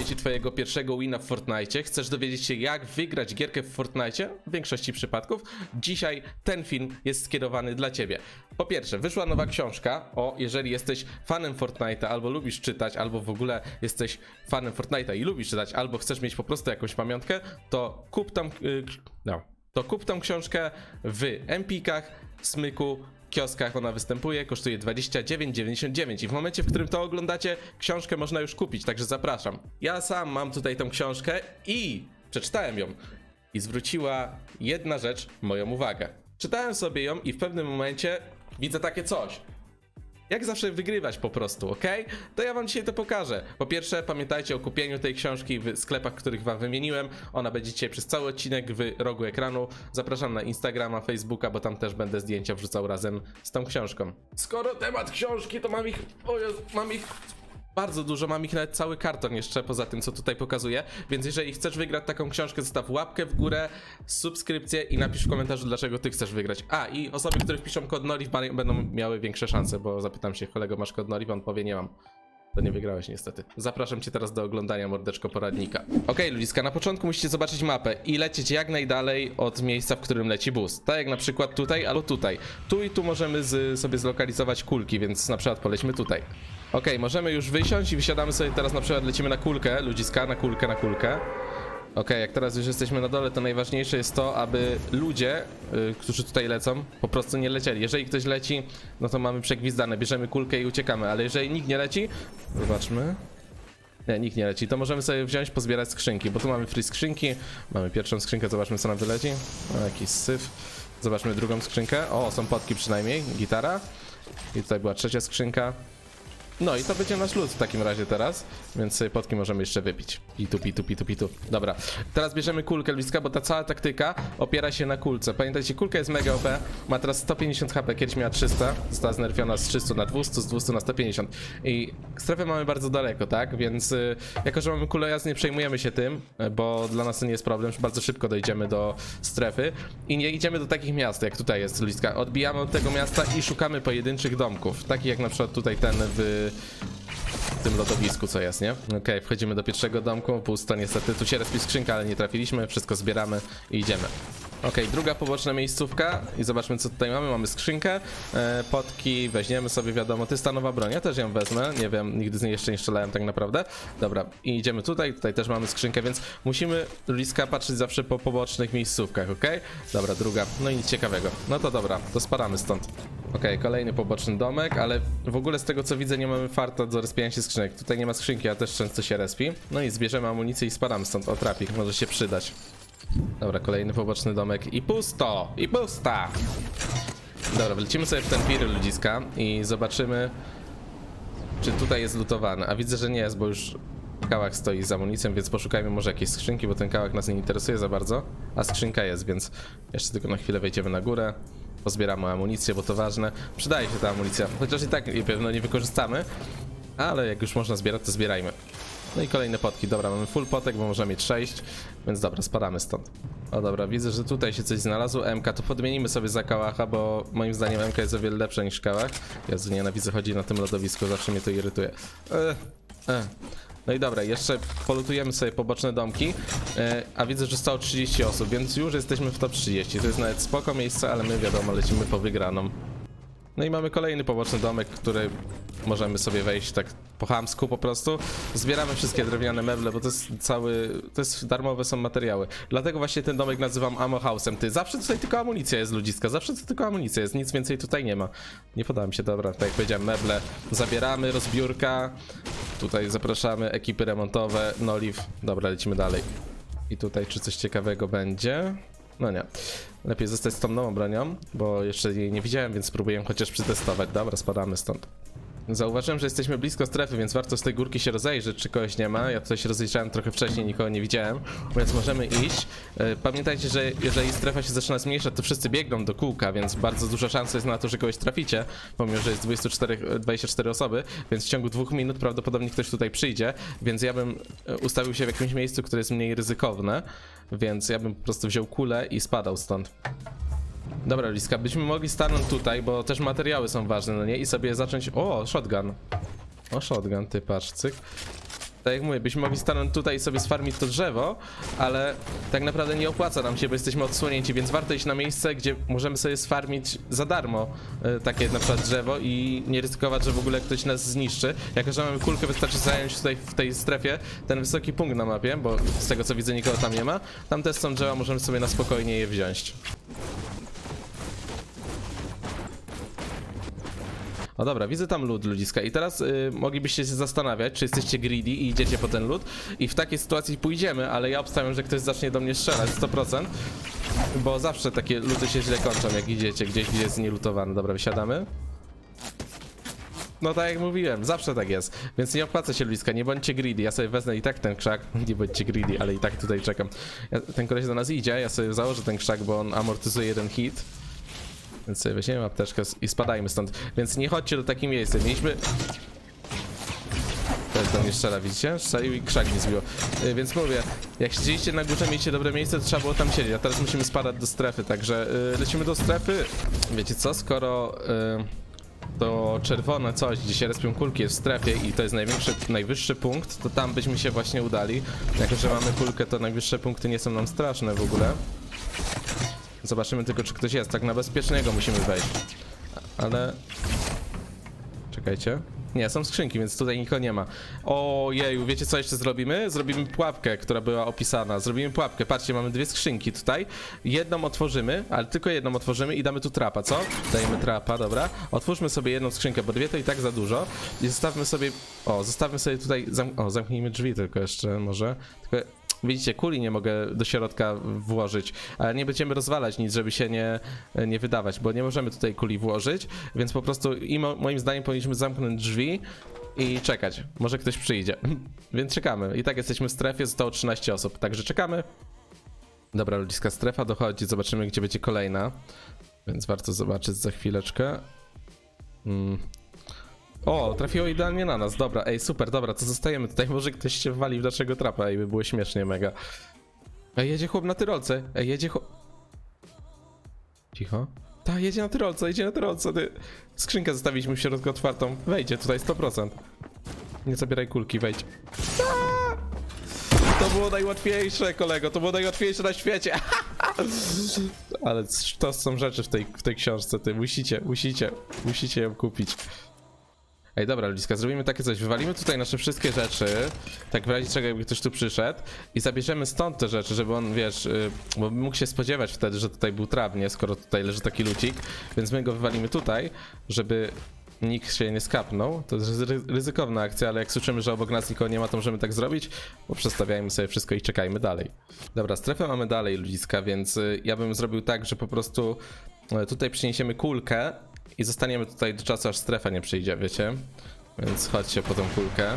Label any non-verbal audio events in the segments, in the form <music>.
brakuje ci twojego pierwszego wina w Fortnite, chcesz dowiedzieć się jak wygrać gierkę w Fortnite, w większości przypadków, dzisiaj ten film jest skierowany dla ciebie. Po pierwsze, wyszła nowa książka o jeżeli jesteś fanem Fortnite'a albo lubisz czytać, albo w ogóle jesteś fanem Fortnite'a i lubisz czytać, albo chcesz mieć po prostu jakąś pamiątkę, to kup tam, y, no, to kup tą książkę w Empikach, Smyku, kioskach ona występuje, kosztuje 29,99 i w momencie, w którym to oglądacie, książkę można już kupić, także zapraszam. Ja sam mam tutaj tą książkę i przeczytałem ją i zwróciła jedna rzecz moją uwagę. Czytałem sobie ją i w pewnym momencie widzę takie coś. Jak zawsze wygrywać po prostu, ok? To ja wam dzisiaj to pokażę. Po pierwsze, pamiętajcie o kupieniu tej książki w sklepach, których wam wymieniłem. Ona będzie dzisiaj przez cały odcinek w rogu ekranu. Zapraszam na Instagrama, Facebooka, bo tam też będę zdjęcia wrzucał razem z tą książką. Skoro temat książki, to mam ich. O Jezu, mam ich. Bardzo dużo, mam ich nawet cały karton jeszcze poza tym, co tutaj pokazuję. Więc jeżeli chcesz wygrać taką książkę, zostaw łapkę w górę, subskrypcję i napisz w komentarzu, dlaczego ty chcesz wygrać. A i osoby, które wpiszą kod NORIF będą miały większe szanse, bo zapytam się, kolego, masz kod NORIF? On powie, nie mam. To nie wygrałeś niestety. Zapraszam cię teraz do oglądania mordeczko poradnika. Okej, ludziska, na początku musicie zobaczyć mapę i lecieć jak najdalej od miejsca, w którym leci bus. Tak jak na przykład tutaj albo tutaj. Tu i tu możemy z, sobie zlokalizować kulki, więc na przykład polećmy tutaj. Okej, możemy już wysiąść i wysiadamy sobie teraz na przykład lecimy na kulkę, ludziska, na kulkę, na kulkę. Okej, jak teraz już jesteśmy na dole, to najważniejsze jest to, aby ludzie, y, którzy tutaj lecą, po prostu nie lecieli. Jeżeli ktoś leci, no to mamy przegwizdane, bierzemy kulkę i uciekamy, ale jeżeli nikt nie leci, zobaczmy. Nie, nikt nie leci, to możemy sobie wziąć, pozbierać skrzynki, bo tu mamy free skrzynki, mamy pierwszą skrzynkę, zobaczmy co nam wyleci. O, jakiś syf. Zobaczmy drugą skrzynkę. O, są potki przynajmniej, gitara. I tutaj była trzecia skrzynka. No i to będzie nasz lód w takim razie teraz, więc sobie potki możemy jeszcze wypić. Pitu, pitu, pitu, pitu. Dobra, teraz bierzemy kulkę Luiska, bo ta cała taktyka opiera się na kulce. Pamiętajcie, kulka jest mega OP, ma teraz 150 HP, kiedyś miała 300, została znerfiona z 300 na 200, z 200 na 150. I strefę mamy bardzo daleko, tak? Więc y, jako, że mamy kulę jazdy, nie przejmujemy się tym, y, bo dla nas to nie jest problem, bardzo szybko dojdziemy do strefy i nie idziemy do takich miast, jak tutaj jest Luiska. Odbijamy od tego miasta i szukamy pojedynczych domków, takich jak na przykład tutaj ten w w tym lodowisku, co jest, nie? Okej, wchodzimy do pierwszego domku, pusto niestety. Tu się respi skrzynka, ale nie trafiliśmy, wszystko zbieramy i idziemy. Okej, druga poboczna miejscówka i zobaczmy co tutaj mamy. Mamy skrzynkę, e, potki, weźmiemy sobie, wiadomo, to jest ta nowa broń, ja też ją wezmę, nie wiem, nigdy z niej jeszcze nie strzelałem tak naprawdę. Dobra, i idziemy tutaj, tutaj też mamy skrzynkę, więc musimy Liska patrzeć zawsze po pobocznych miejscówkach, okej? Dobra, druga, no i nic ciekawego. No to dobra, to sparamy stąd. Okej, kolejny poboczny domek, ale w ogóle z tego co widzę nie mamy farta do respienia się skrzynek. Tutaj nie ma skrzynki, a też często się respi. No i zbierzemy amunicję i spadamy stąd. O, może się przydać. Dobra, kolejny poboczny domek i pusto! I pusta! Dobra, wlecimy sobie w ten wir ludziska i zobaczymy, czy tutaj jest lutowany. A widzę, że nie jest, bo już kałak stoi z amunicją, więc poszukajmy może jakiejś skrzynki, bo ten kałak nas nie interesuje za bardzo. A skrzynka jest, więc jeszcze tylko na chwilę wejdziemy na górę. Pozbieramy amunicję, bo to ważne. Przydaje się ta amunicja, chociaż i tak jej pewno nie wykorzystamy. Ale jak już można zbierać, to zbierajmy. No i kolejne potki. Dobra, mamy full potek, bo możemy mieć 6, więc dobra, spadamy stąd. O dobra, widzę, że tutaj się coś znalazło. MK, to podmienimy sobie za kałacha, bo moim zdaniem MK jest o wiele lepsze niż kałach. Jezu, nienawidzę chodzić na tym lodowisku, zawsze mnie to irytuje. E, e. No i dobra, jeszcze polutujemy sobie poboczne domki, e, a widzę, że zostało 30 osób, więc już jesteśmy w top 30. To jest nawet spoko miejsce, ale my wiadomo, lecimy po wygraną. No i mamy kolejny poboczny domek, który możemy sobie wejść tak po chamsku po prostu. Zbieramy wszystkie drewniane meble, bo to jest cały, to jest darmowe są materiały. Dlatego właśnie ten domek nazywam Ammo House'em. Ty, zawsze tutaj tylko amunicja jest ludziska, zawsze tylko amunicja jest, nic więcej tutaj nie ma. Nie podoba mi się, dobra, tak jak powiedziałem, meble zabieramy, rozbiórka. Tutaj zapraszamy ekipy remontowe, Noliv. Dobra, lecimy dalej. I tutaj czy coś ciekawego będzie? No nie. Lepiej zostać z tą nową bronią, bo jeszcze jej nie widziałem, więc spróbuję chociaż przetestować. Dobra, spadamy stąd. Zauważyłem, że jesteśmy blisko strefy, więc warto z tej górki się rozejrzeć, czy kogoś nie ma. Ja tutaj się rozejrzałem trochę wcześniej, nikogo nie widziałem, więc możemy iść. E, Pamiętajcie, że jeżeli strefa się zaczyna zmniejszać, to wszyscy biegną do kółka, więc bardzo duża szansa jest na to, że kogoś traficie, pomimo, że jest 24, e, 24 osoby, więc w ciągu dwóch minut prawdopodobnie ktoś tutaj przyjdzie, więc ja bym e, ustawił się w jakimś miejscu, które jest mniej ryzykowne, więc ja bym po prostu wziął kulę i spadał stąd. Dobra, Liska, byśmy mogli stanąć tutaj, bo też materiały są ważne, no nie? I sobie zacząć... O, shotgun. O, shotgun, ty patrz, cyk. tak jak mówię, byśmy mogli stanąć tutaj i sobie sfarmić to drzewo, ale tak naprawdę nie opłaca nam się, bo jesteśmy odsłonięci, więc warto iść na miejsce, gdzie możemy sobie sfarmić za darmo e, takie na przykład drzewo i nie ryzykować, że w ogóle ktoś nas zniszczy. Jako, że mamy kulkę, wystarczy zająć tutaj w tej strefie ten wysoki punkt na mapie, bo z tego co widzę nikogo tam nie ma. Tam też są drzewa, możemy sobie na spokojnie je wziąć. O dobra, widzę tam lód ludziska i teraz y, moglibyście się zastanawiać, czy jesteście greedy i idziecie po ten lód i w takiej sytuacji pójdziemy, ale ja obstawiam, że ktoś zacznie do mnie strzelać 100%, bo zawsze takie luty się źle kończą, jak idziecie gdzieś, gdzie jest nielutowany. Dobra, wysiadamy. No tak jak mówiłem, zawsze tak jest, więc nie opłaca się ludziska, nie bądźcie greedy, ja sobie wezmę i tak ten krzak, <laughs> nie bądźcie greedy, ale i tak tutaj czekam. Ja, ten koleś do nas idzie, ja sobie założę ten krzak, bo on amortyzuje jeden hit. Więc sobie weźmiemy apteczkę i spadajmy stąd. Więc nie chodźcie do takiego miejsca. Mieliśmy... Też do mnie strzela, widzicie? Strzelił i krzak mi zbiło. Yy, Więc mówię, jak siedzieliście na górze, mieliście dobre miejsce, to trzeba było tam siedzieć. A teraz musimy spadać do strefy, także yy, lecimy do strefy. Wiecie co, skoro... Yy, to czerwone coś, gdzie się respią kulki jest w strefie i to jest największy, najwyższy punkt, to tam byśmy się właśnie udali. Jako, że mamy kulkę, to najwyższe punkty nie są nam straszne w ogóle. Zobaczymy tylko, czy ktoś jest. Tak na bezpiecznego musimy wejść. Ale... Czekajcie. Nie, są skrzynki, więc tutaj nikogo nie ma. Ojeju, wiecie co jeszcze zrobimy? Zrobimy pułapkę, która była opisana. Zrobimy pułapkę. Patrzcie, mamy dwie skrzynki tutaj. Jedną otworzymy, ale tylko jedną otworzymy i damy tu trapa, co? Dajemy trapa, dobra. Otwórzmy sobie jedną skrzynkę, bo dwie to i tak za dużo. I zostawmy sobie... O, zostawmy sobie tutaj... Zam... O, zamknijmy drzwi tylko jeszcze, może. Tylko Widzicie, kuli nie mogę do środka włożyć, ale nie będziemy rozwalać nic, żeby się nie, nie wydawać, bo nie możemy tutaj kuli włożyć, więc po prostu i mo moim zdaniem powinniśmy zamknąć drzwi i czekać. Może ktoś przyjdzie. <laughs> więc czekamy. I tak jesteśmy w strefie, zostało 13 osób, także czekamy. Dobra, ludziska strefa dochodzi, zobaczymy gdzie będzie kolejna. Więc warto zobaczyć za chwileczkę. Mm. O, trafiło idealnie na nas, dobra, ej, super, dobra, to zostajemy tutaj, <laughs> może ktoś się wali w naszego trapa, ej, by było śmiesznie mega. Ej, jedzie chłop na tyrolce, ej, jedzie chłop... Cicho. Ta, jedzie na tyrolce, jedzie na tyrolce, ty. Skrzynkę zostawiliśmy w środku otwartą, wejdzie tutaj 100%. Nie zabieraj kulki, wejdź. To było najłatwiejsze, kolego, to było najłatwiejsze na świecie. <laughs> Ale to są rzeczy w tej, w tej książce, ty, musicie, musicie, musicie ją kupić. Ej, dobra, ludziska, zrobimy takie coś. Wywalimy tutaj nasze wszystkie rzeczy, tak w razie czego jakby ktoś tu przyszedł i zabierzemy stąd te rzeczy, żeby on, wiesz, y, bo mógł się spodziewać wtedy, że tutaj był trawnie, skoro tutaj leży taki lucik, więc my go wywalimy tutaj, żeby nikt się nie skapnął. To jest ry- ryzykowna akcja, ale jak słyszymy, że obok nas nikogo nie ma, to możemy tak zrobić, bo przestawiajmy sobie wszystko i czekajmy dalej. Dobra, strefę mamy dalej, ludziska, więc y, ja bym zrobił tak, że po prostu y, tutaj przyniesiemy kulkę i zostaniemy tutaj do czasu, aż strefa nie przyjdzie, wiecie? Więc chodźcie po tą kulkę.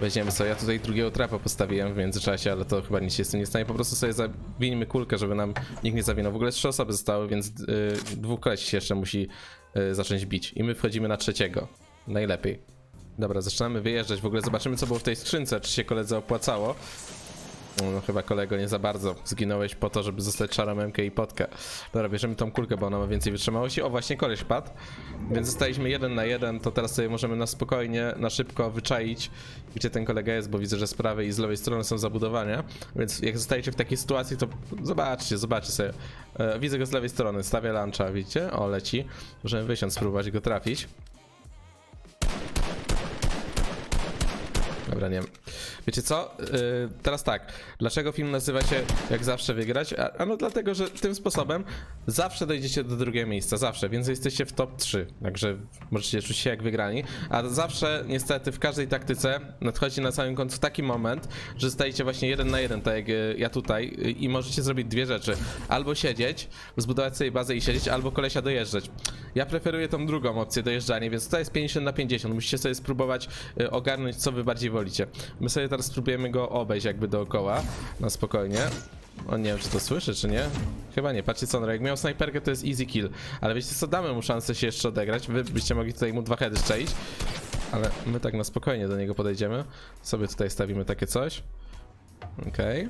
Weźmiemy sobie, ja tutaj drugiego trapa postawiłem w międzyczasie, ale to chyba nic się z tym nie stanie. Po prostu sobie zawinimy kulkę, żeby nam nikt nie zawinął. W ogóle trzy osoby zostały, więc yy, dwóch kolesi jeszcze musi yy, zacząć bić. I my wchodzimy na trzeciego. Najlepiej. Dobra, zaczynamy wyjeżdżać. W ogóle zobaczymy, co było w tej skrzynce, czy się koledze opłacało. No chyba kolego nie za bardzo. Zginąłeś po to, żeby zostać czaromemkę i potkę. Dobra, bierzemy tą kulkę, bo ona ma więcej wytrzymałości. O, właśnie koleś padł. Więc zostaliśmy jeden na jeden, to teraz sobie możemy na spokojnie, na szybko wyczaić, gdzie ten kolega jest, bo widzę, że z prawej i z lewej strony są zabudowania. Więc jak zostajecie w takiej sytuacji, to zobaczcie, zobaczcie sobie. E, widzę go z lewej strony, stawia luncha, widzicie? O, leci. Możemy wysiąść, spróbować go trafić. Dobra, nie. Wiecie co? Yy, teraz tak. Dlaczego film nazywa się Jak zawsze wygrać? A, ano dlatego, że tym sposobem zawsze dojdziecie do drugiego miejsca. Zawsze, więc jesteście w top 3. Także możecie czuć się jak wygrani. A zawsze, niestety, w każdej taktyce nadchodzi na samym końcu taki moment, że stajecie właśnie jeden na jeden, tak jak y, ja tutaj, y, i możecie zrobić dwie rzeczy. Albo siedzieć, zbudować sobie bazę i siedzieć, albo kolesia dojeżdżać. Ja preferuję tą drugą opcję, dojeżdżanie, więc to jest 50 na 50. Musicie sobie spróbować y, ogarnąć, co wy bardziej wolicie. My sobie teraz spróbujemy go obejść jakby dookoła, na spokojnie. O nie wiem, czy to słyszy, czy nie? Chyba nie. Patrzcie co on. Jak miał snajperkę, to jest easy kill. Ale wiecie co, damy mu szansę się jeszcze odegrać. Wy byście mogli tutaj mu dwa heady strzelić. Ale my tak na spokojnie do niego podejdziemy. Sobie tutaj stawimy takie coś. Okej.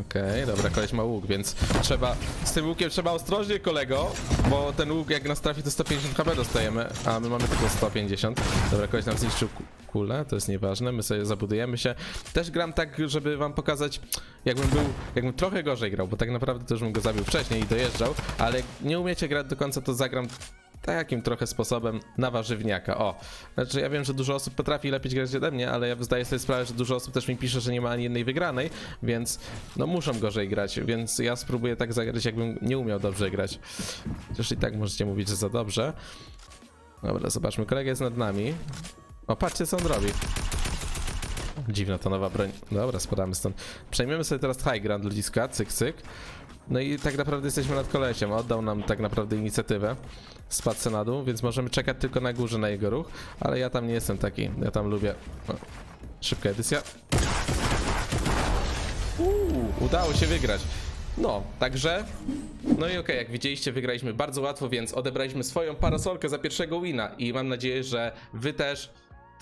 Okej, dobra, koleś ma łuk, więc trzeba, z tym łukiem trzeba ostrożnie kolego, bo ten łuk jak nas trafi to 150 HP dostajemy, a my mamy tylko 150. Dobra, koleś nam zniszczył ku- kulę, to jest nieważne, my sobie zabudujemy się. Też gram tak, żeby wam pokazać, jakbym był, jakbym trochę gorzej grał, bo tak naprawdę to już bym go zabił wcześniej i dojeżdżał, ale jak nie umiecie grać do końca, to zagram takim trochę sposobem na warzywniaka. O, znaczy ja wiem, że dużo osób potrafi lepiej grać ode mnie, ale ja zdaję sobie sprawę, że dużo osób też mi pisze, że nie ma ani jednej wygranej, więc no muszą gorzej grać, więc ja spróbuję tak zagrać, jakbym nie umiał dobrze grać. Chociaż i tak możecie mówić, że za dobrze. Dobra, zobaczmy, kolega jest nad nami. O, patrzcie co on robi. Dziwna ta nowa broń. Dobra, spadamy stąd. Przejmiemy sobie teraz high ground ludziska, cyk, cyk. No i tak naprawdę jesteśmy nad kolesiem. Oddał nam tak naprawdę inicjatywę. Spadł na dół, więc możemy czekać tylko na górze na jego ruch. Ale ja tam nie jestem taki. Ja tam lubię. O, szybka edycja. Uuu, udało się wygrać. No, także. No i okej, jak widzieliście, wygraliśmy bardzo łatwo, więc odebraliśmy swoją parasolkę za pierwszego wina. I mam nadzieję, że wy też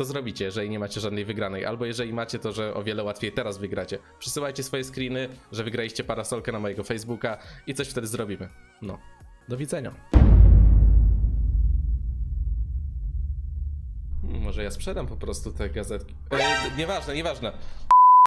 to zrobicie, jeżeli nie macie żadnej wygranej. Albo jeżeli macie, to że o wiele łatwiej teraz wygracie. Przysyłajcie swoje screeny, że wygraliście parasolkę na mojego Facebooka i coś wtedy zrobimy. No, do widzenia. Hmm, Może ja sprzedam po prostu te gazetki. E, nieważne, nieważne.